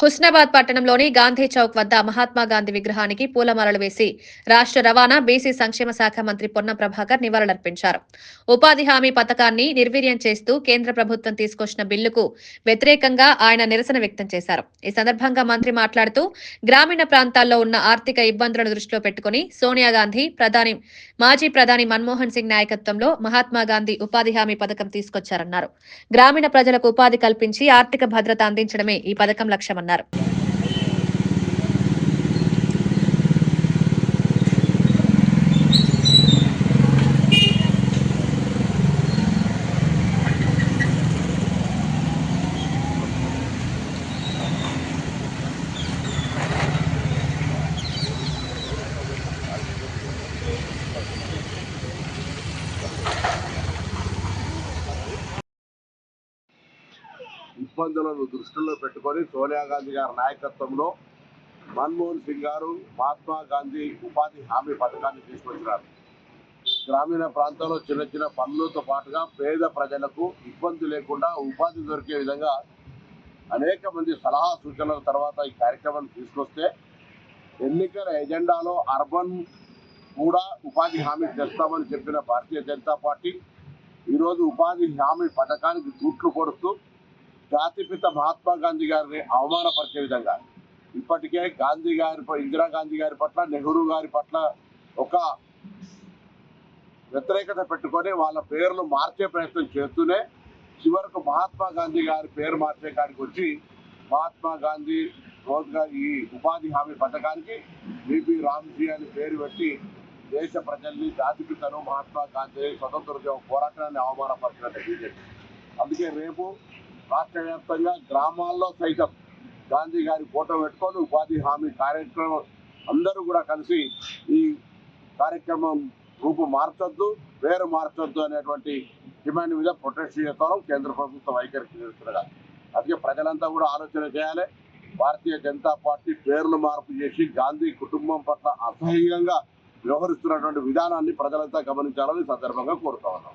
హుస్నాబాద్ పట్టణంలోని గాంధీ చౌక్ వద్ద మహాత్మా గాంధీ విగ్రహానికి పూలమాలలు వేసి రాష్ట్ర రవాణా బీసీ సంక్షేమ శాఖ మంత్రి పొన్నం ప్రభాకర్ నివాళులర్పించారు. ఉపాధి హామీ పథకాన్ని నిర్వీర్యం చేస్తూ కేంద్ర ప్రభుత్వం తీసుకొచ్చిన బిల్లుకు వ్యతిరేకంగా ఆయన నిరసన వ్యక్తం చేశారు. ఈ సందర్భంగా మంత్రి మాట్లాడుతూ గ్రామీణ ప్రాంతాల్లో ఉన్న ఆర్థిక ఇబ్బందులను దృష్టిలో పెట్టుకుని సోనియా గాంధీ ప్రధాని మాజీ ప్రధాని మన్మోహన్ సింగ్ నాయకత్వంలో మహాత్మా గాంధీ ఉపాధి హామీ పథకం తీసుకొచ్చారన్నారు. గ్రామీణ ప్రజలకు ఉపాధి కల్పించి ఆర్థిక భద్రత అందించడమే ఈ పథకం లక్ష్యమన్నారు. పాల్గొన్నారు ఇబ్బందులను దృష్టిలో పెట్టుకొని సోనియా గాంధీ గారి నాయకత్వంలో మన్మోహన్ సింగ్ గారు మహాత్మా గాంధీ ఉపాధి హామీ పథకాన్ని తీసుకొచ్చినారు. గ్రామీణ ప్రాంతాల్లో చిన్న చిన్న పనులతో పాటుగా పేద ప్రజలకు ఇబ్బంది లేకుండా ఉపాధి దొరికే విధంగా అనేక మంది సలహా సూచనల తర్వాత ఈ కార్యక్రమాన్ని తీసుకొస్తే ఎన్నికల ఎజెండాలో అర్బన్ కూడా ఉపాధి హామీ తెస్తామని చెప్పిన భారతీయ జనతా పార్టీ ఈరోజు ఉపాధి హామీ పథకానికి తూట్లు కొడుతూ జాతిపిత మహాత్మా గాంధీ గారిని అవమానపరిచే విధంగా. ఇప్పటికే గాంధీ గారి ఇందిరాగాంధీ గారి పట్ల నెహ్రూ గారి పట్ల ఒక వ్యతిరేకత పెట్టుకొని వాళ్ళ పేర్లు మార్చే ప్రయత్నం చేస్తూనే చివరకు మహాత్మా గాంధీ గారి పేరు మార్చే కాడికి వచ్చి మహాత్మా గాంధీ రోజ్గార్ ఈ ఉపాధి హామీ పథకానికి బీబీ రామ్జీ అని పేరు పెట్టి దేశ ప్రజల్ని జాతిపితను మహాత్మా గాంధీ స్వతంత్ర పోరాటాన్ని అవమానపరిచినట్టు బీజేపీ అందుకే రేపు రాష్ట్ర వ్యాప్తంగా గ్రామాల్లో సైతం గాంధీ గారి ఫోటో పెట్టుకొని ఉపాధి హామీ కార్యక్రమం అందరూ కూడా కలిసి ఈ కార్యక్రమం రూపు మార్చొద్దు పేరు మార్చొద్దు అనేటువంటి డిమాండ్ మీద ప్రొటెస్ట్ చేస్తాం కేంద్ర ప్రభుత్వం వైఖరికి చేస్తుండగా అందుకే ప్రజలంతా కూడా ఆలోచన చేయాలి. భారతీయ జనతా పార్టీ పేర్లు మార్పు చేసి గాంధీ కుటుంబం పట్ల అసహ్యంగా వ్యవహరిస్తున్నటువంటి విధానాన్ని ప్రజలంతా గమనించాలని సందర్భంగా కోరుతా ఉన్నాం.